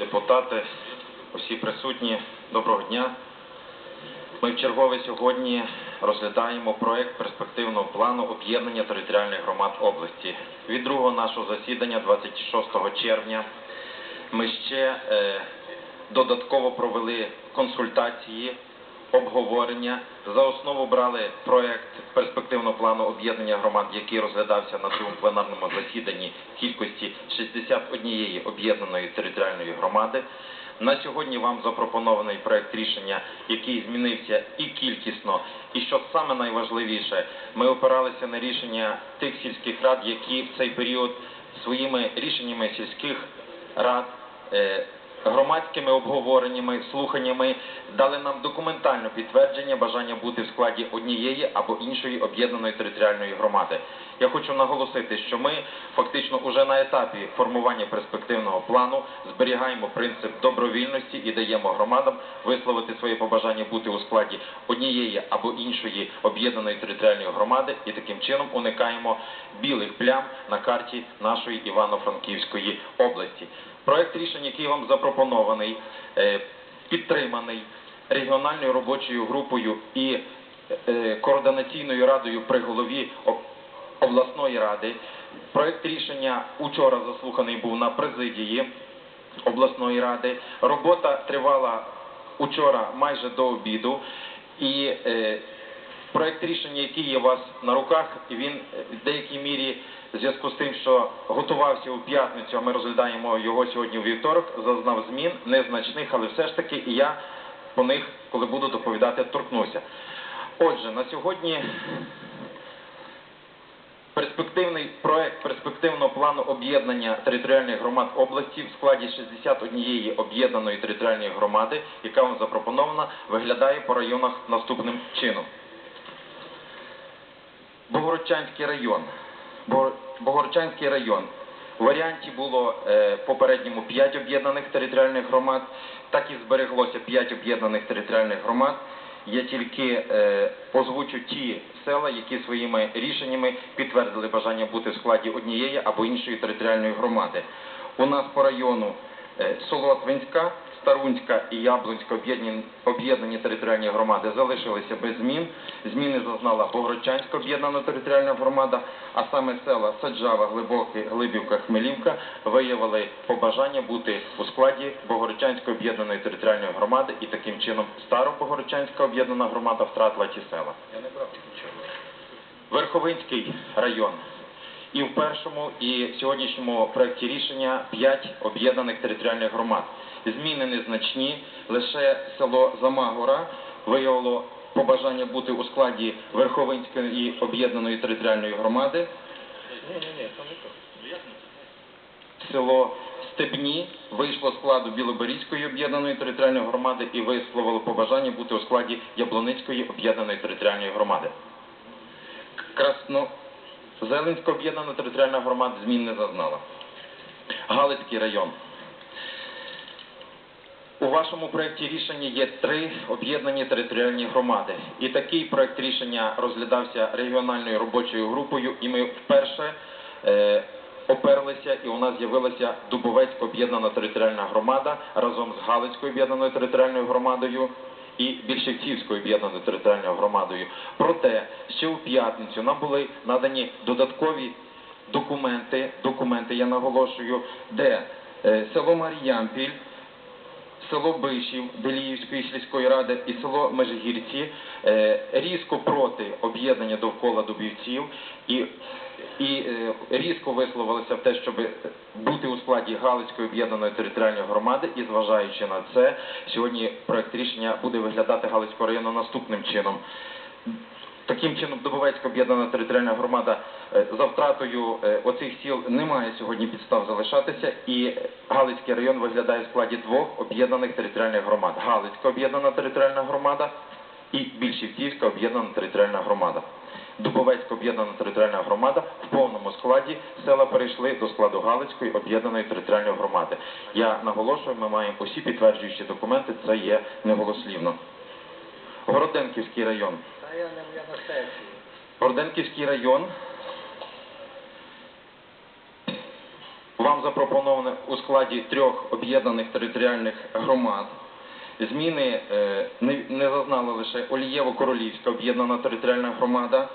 депутати, усі присутні, доброго дня. Ми в чергове сьогодні розглядаємо проект перспективного плану об'єднання територіальних громад області. Від другого нашого засідання, 26 червня, ми ще е, додатково провели консультації, обговорення. За основу брали проект перспективного плану об'єднання громад, який розглядався на цьому пленарному засіданні кількості 61 об'єднаної територіальної громади. На сьогодні вам запропонований проект рішення, який змінився і кількісно, і що саме найважливіше, ми опиралися на рішення тих сільських рад, які в цей період своїми рішеннями сільських рад. Громадськими обговореннями, слуханнями дали нам документальне підтвердження бажання бути в складі однієї або іншої об'єднаної територіальної громади. Я хочу наголосити, що ми фактично уже на етапі формування перспективного плану зберігаємо принцип добровільності і даємо громадам висловити своє побажання бути у складі однієї або іншої об'єднаної територіальної громади, і таким чином уникаємо білих плям на карті нашої Івано-Франківської області. Проект рішення, який вам запропонований, е, підтриманий регіональною робочою групою і е, координаційною радою при голові обласної ради. Проект рішення учора заслуханий був на президії обласної ради. Робота тривала учора майже до обіду. І е, проект рішення, який є у вас на руках, він в деякій мірі в зв'язку з тим, що готувався у п'ятницю, а ми розглядаємо його сьогодні у вівторок, зазнав змін незначних, але все ж таки і я по них, коли буду доповідати, торкнуся. Отже, на сьогодні перспективний проект перспективного плану об'єднання територіальних громад області в складі 61 об'єднаної територіальної громади, яка вам запропонована, виглядає по районах наступним чином. Богородчанський район. Богор- Богородчанський район. У варіанті було е, попередньому 5 об'єднаних територіальних громад, так і збереглося 5 об'єднаних територіальних громад. Я тільки е, озвучу ті села, які своїми рішеннями підтвердили бажання бути в складі однієї або іншої територіальної громади. У нас по району е, Солотвинська, Старунська і Яблунська об'єднані, територіальні громади залишилися без змін. Зміни зазнала Богородчанська об'єднана територіальна громада, а саме села Саджава, Глибоке, Глибівка, Хмелівка виявили побажання бути у складі Богородчанської об'єднаної територіальної громади і таким чином Старобогородчанська об'єднана громада втратила ті села. Верховинський район. І в першому і в сьогоднішньому проєкті рішення 5 об'єднаних територіальних громад. Зміни незначні, лише село Замагора виявило побажання бути у складі Верховинської об'єднаної територіальної громади. Село Степні вийшло з складу Білоберізької об'єднаної територіальної громади і висловило побажання бути у складі Яблоницької об'єднаної територіальної громади. Красно... Зеленська об'єднана територіальна громада змін не зазнала. Галицький район. У вашому проєкті рішення є три об'єднані територіальні громади. І такий проєкт рішення розглядався регіональною робочою групою, і ми вперше е, оперлися, і у нас з'явилася Дубовецька об'єднана територіальна громада разом з Галицькою об'єднаною територіальною громадою і Більшівцівською об'єднаною територіальною громадою. Проте ще у п'ятницю нам були надані додаткові документи, документи, я наголошую, де е, село Мар'ямпіль, село Бишів Деліївської сільської ради і село Межгірці е, різко проти об'єднання довкола Дубівців і, і е, різко висловилися в те, щоб бути у складі Галицької об'єднаної територіальної громади. І зважаючи на це, сьогодні проект рішення буде виглядати Галицького району наступним чином. Таким чином, Дубовецька об'єднана територіальна громада е, за втратою е, оцих сіл не має сьогодні підстав залишатися, і Галицький район виглядає в складі двох об'єднаних територіальних громад: Галицька об'єднана територіальна громада і Більшівцівська об'єднана територіальна громада. Дубовецька об'єднана територіальна громада в повному складі села перейшли до складу Галицької об'єднаної територіальної громади. Я наголошую, ми маємо усі підтверджуючі документи, це є неголослівно. Городенківський район. Городенківський район. Вам запропоновано у складі трьох об'єднаних територіальних громад. Зміни е, не, не зазнала лише Олієво-Королівська об'єднана територіальна громада,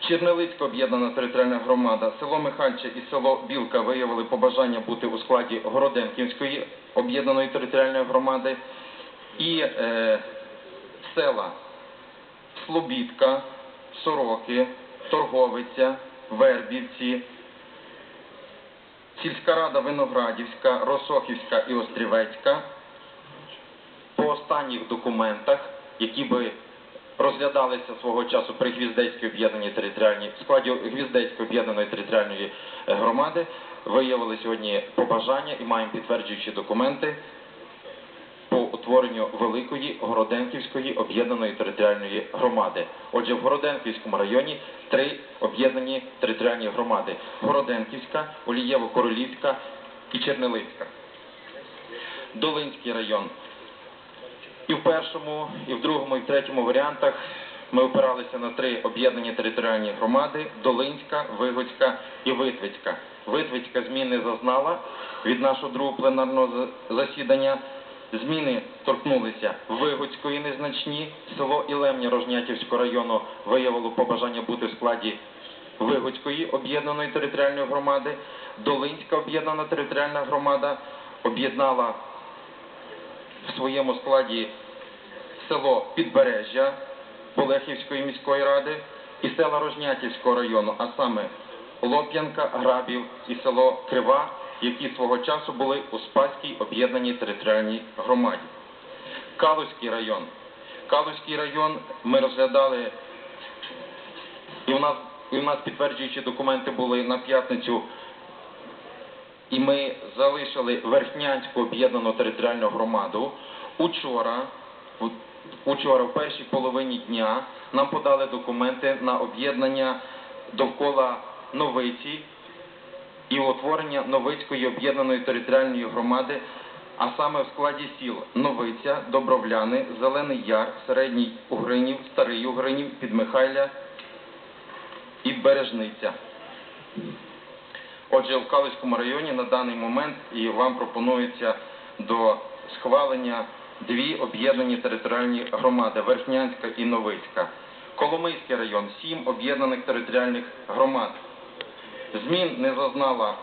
Чернелицька об'єднана територіальна громада, село Михальче і село Білка виявили побажання бути у складі Городенківської об'єднаної територіальної громади і е, села Слобідка, Сороки, Торговиця, Вербівці, Сільська рада Виноградівська, Росохівська і Острівецька. По останніх документах, які би розглядалися свого часу при Гвіздецькій об'єднаній територіальній складі Гвіздецької об'єднаної територіальної громади, виявили сьогодні побажання і маємо підтверджуючі документи утворенню Великої Городенківської об'єднаної територіальної громади. Отже, в Городенківському районі три об'єднані територіальні громади: Городенківська, Олієво-Королівська і Чернелицька. Долинський район. І в першому, і в другому, і в третьому варіантах ми опиралися на три об'єднані територіальні громади: Долинська, Вигоцька і Витвицька. Витвицька зміни зазнала від нашого другого пленарного засідання. Зміни торкнулися Вигоцької незначні. Село Ілемня Рожнятівського району виявило побажання бути в складі Вигоцької об'єднаної територіальної громади. Долинська об'єднана територіальна громада об'єднала в своєму складі село Підбережжя Болехівської міської ради і села Рожнятівського району, а саме Лоп'янка, Грабів і село Крива, які свого часу були у Спаській об'єднаній територіальній громаді. Калузький район. Калузький район ми розглядали, і у нас, і у нас підтверджуючі документи були на п'ятницю і ми залишили Верхнянську об'єднану територіальну громаду. Учора, учора, в першій половині дня, нам подали документи на об'єднання довкола Новиці і утворення Новицької об'єднаної територіальної громади, а саме в складі сіл Новиця, Добровляни, Зелений Яр, Середній Угринів, Старий Угринів, Підмихайля і Бережниця. Отже, в Калицькому районі на даний момент і вам пропонується до схвалення дві об'єднані територіальні громади Верхнянська і Новицька. Коломийський район сім об'єднаних територіальних громад. Змін не зазнала,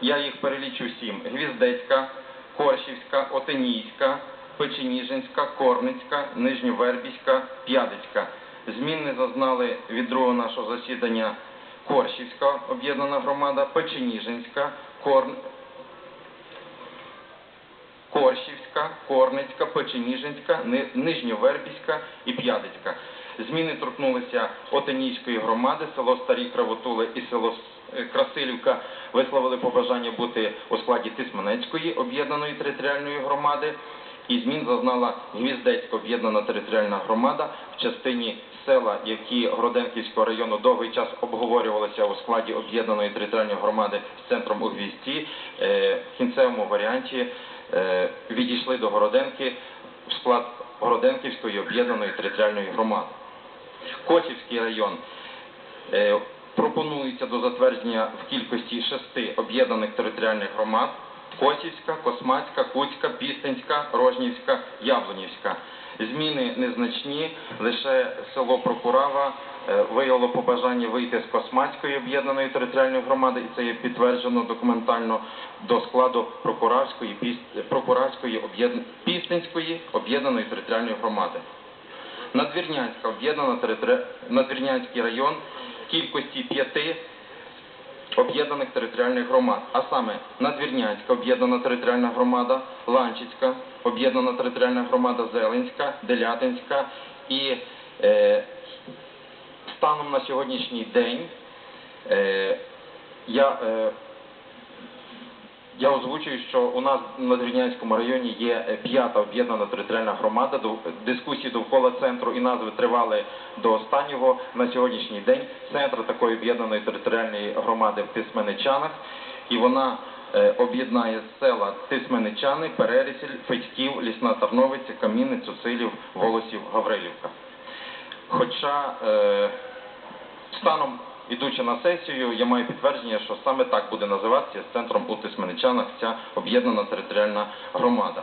я їх перелічу сім: Гвіздецька, Коршівська, Отенійська, Печеніжинська, Корницька, Нижньовербіська, П'ядицька. Змін не зазнали від другого нашого засідання Коршівська об'єднана громада, Печеніжинська, Корн... Коршівська, Корницька, Печеніжинська, Нижньовербіська і П'ядицька. Зміни торкнулися Отенійської громади, село Старі Кравотули і село е, Красилівка висловили побажання бути у складі Тисменецької об'єднаної територіальної громади. І змін зазнала Гвіздецька об'єднана територіальна громада в частині села, які Гроденківського району довгий час обговорювалися у складі об'єднаної територіальної громади з центром у Гвізді. Е, В кінцевому варіанті е, відійшли до Городенки в склад Городенківської об'єднаної територіальної громади. Косівський район е, пропонується до затвердження в кількості шести об'єднаних територіальних громад. Косівська, Космацька, Куцька, Пістинська, Рожнівська, Яблунівська. Зміни незначні, лише село Прокурава е, виявило побажання вийти з Космацької об'єднаної територіальної громади, і це є підтверджено документально до складу Прокуравської, Піс- Пістинської об'єднаної територіальної громади. Надвірнянська об'єднана територи... Надвірнянський район кількості п'яти об'єднаних територіальних громад, а саме Надвірнянська об'єднана територіальна громада, Ланчицька об'єднана територіальна громада, Зеленська, Делятинська. І е, станом на сьогоднішній день е, я е, я озвучую, що у нас в Надвірнянському районі є е, п'ята об'єднана територіальна громада. Дискусії довкола центру і назви тривали до останнього. На сьогоднішній день центр такої об'єднаної територіальної громади в Тисменичанах, і вона е, об'єднає села Тисменичани, Перерісіль, Федьків, Лісна Тарновиця, Камінець, Цуцилів, Волосів, Гаврилівка. Хоча е, станом ідучи на сесію, я маю підтвердження, що саме так буде називатися з центром у Тисменичанах ця об'єднана територіальна громада.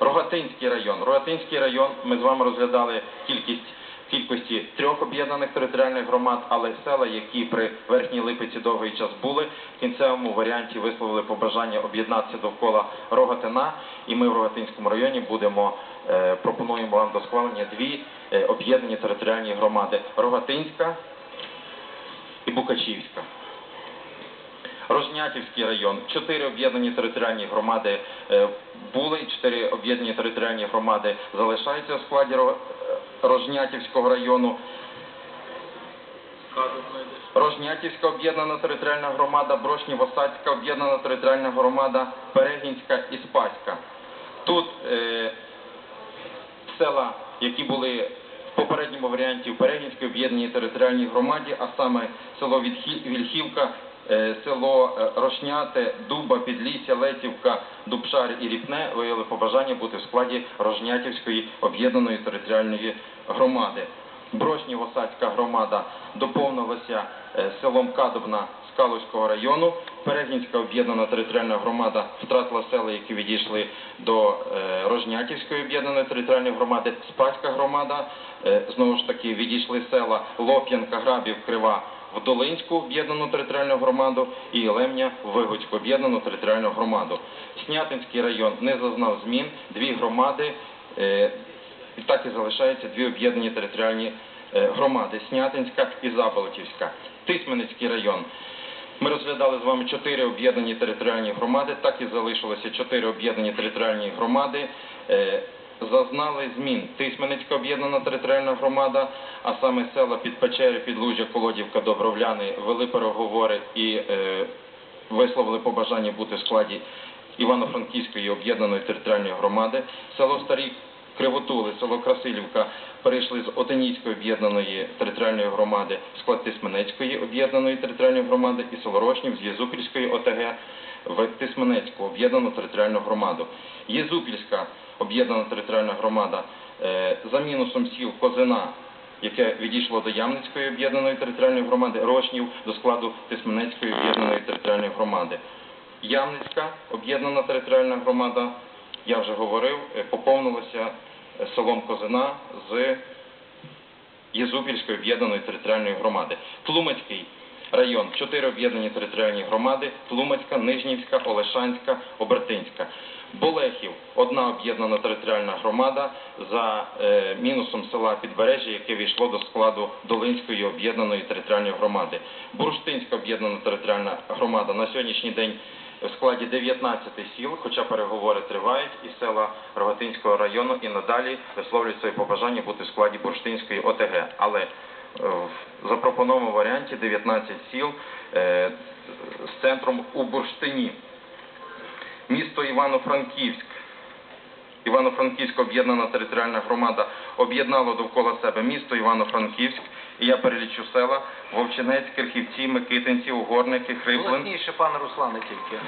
Рогатинський район. Рогатинський район ми з вами розглядали кількість кількості трьох об'єднаних територіальних громад, але села, які при Верхній Липиці довгий час були, в кінцевому варіанті висловили побажання об'єднатися довкола Рогатина, і ми в Рогатинському районі будемо е, пропонуємо вам до схвалення дві е, об'єднані територіальні громади: Рогатинська і Букачівська. Рожнятівський район. Чотири об'єднані територіальні громади е, були, чотири об'єднані територіальні громади залишаються у складі е, Рожнятівського району. Рожнятівська об'єднана територіальна громада, Брошнів-Осадська об'єднана територіальна громада, Перегінська і Спаська. Тут е, села, які були попередньому варіанті в Перегінській об'єднаній територіальній громаді, а саме село Вільхівка, е, село е, Рошняте, Дуба, Підлісся, Летівка, Дубшар і Ріпне виявили побажання бути в складі Рожнятівської об'єднаної територіальної громади. Брошнів-Осадська громада доповнилася е, селом Кадобна з району. Перегінська об'єднана територіальна громада втратила села, які відійшли до е, Рожнятівської об'єднаної територіальної громади. Спаська громада е, знову ж таки відійшли села Лоп'янка, Грабів, Крива в Долинську об'єднану територіальну громаду і Лемня в Вигодську об'єднану територіальну громаду. Снятинський район не зазнав змін. Дві громади і так і залишаються дві об'єднані територіальні е, громади Снятинська і Заболотівська. Тисменецький район. Ми розглядали з вами чотири об'єднані територіальні громади, так і залишилося чотири об'єднані територіальні громади. Е, Зазнали змін Тисменецька об'єднана територіальна громада, а саме села Підпечери, Підлужжя, Колодівка, Добровляни вели переговори і е, висловили побажання бути в складі Івано-Франківської об'єднаної територіальної громади. Село Старі Кривотули, село Красилівка перейшли з Отинійської об'єднаної територіальної громади в склад Тисменецької об'єднаної територіальної громади і село Рошнів з Єзупільської ОТГ в Тисменецьку об'єднану територіальну громаду. Єзупільська об'єднана територіальна громада е, за мінусом сіл Козина яке відійшло до Ямницької об'єднаної територіальної громади, Рошнів до складу Тисменецької об'єднаної територіальної громади. Ямницька об'єднана територіальна громада, я вже говорив, е, поповнилася е, селом Козина з Єзупільської об'єднаної територіальної громади. Тлумацький район, чотири об'єднані територіальні громади, Тлумацька, Нижнівська, Олешанська, Обертинська. Болехів, одна об'єднана територіальна громада за е, мінусом села Підбережжя, яке війшло до складу Долинської об'єднаної територіальної громади. Бурштинська об'єднана територіальна громада на сьогоднішній день в складі 19 сіл, хоча переговори тривають, і села Рогатинського району і надалі висловлюють свої побажання бути в складі Бурштинської ОТГ. Але е, в запропонованому варіанті 19 сіл е, з центром у Бурштині. Місто Івано-Франківськ. Івано-Франківська об'єднана територіальна громада об'єднала довкола себе місто Івано-Франківськ. І я перелічу села Вовчинець, Кирхівці, Микитинці, Угорники, Хриплин. Голосніше, пане Руслане, тільки.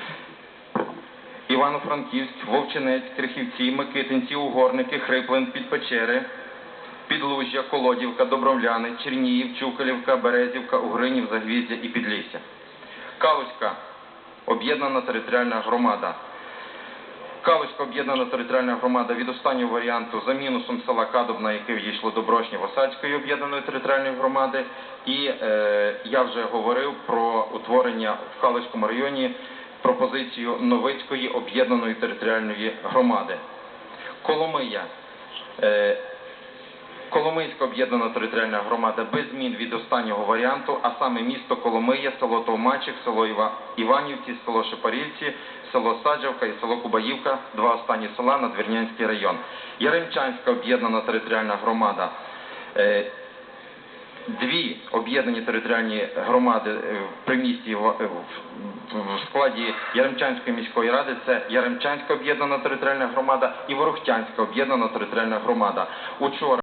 Івано-Франківськ, Вовчинець, Крихівці, Микитинці, Угорники, Хриплин, Підпечери, Підлужжя, Колодівка, Добровляни, Черніїв, Чукалівка, Березівка, Угринів, Загвіздя і Підлісся. Калузька об'єднана територіальна громада. Калузька об'єднана територіальна громада від останнього варіанту за мінусом села Кадобна, яке відійшло до Брошнів-Осадської об'єднаної територіальної громади. І е, я вже говорив про утворення в Калузькому районі пропозицію Новицької об'єднаної територіальної громади. Коломия. Е, Коломийська об'єднана територіальна громада без змін від останнього варіанту, а саме місто Коломия, село Товмачик, село Іва... Іванівці, село Шепарівці, село Саджавка і село Кубаївка, два останні села Надвірнянський район. Яремчанська об'єднана територіальна громада. Е, Дві об'єднані територіальні громади е, при місті в- в складі Яремчанської міської ради це Яремчанська об'єднана територіальна громада і Ворохтянська об'єднана територіальна громада. Учора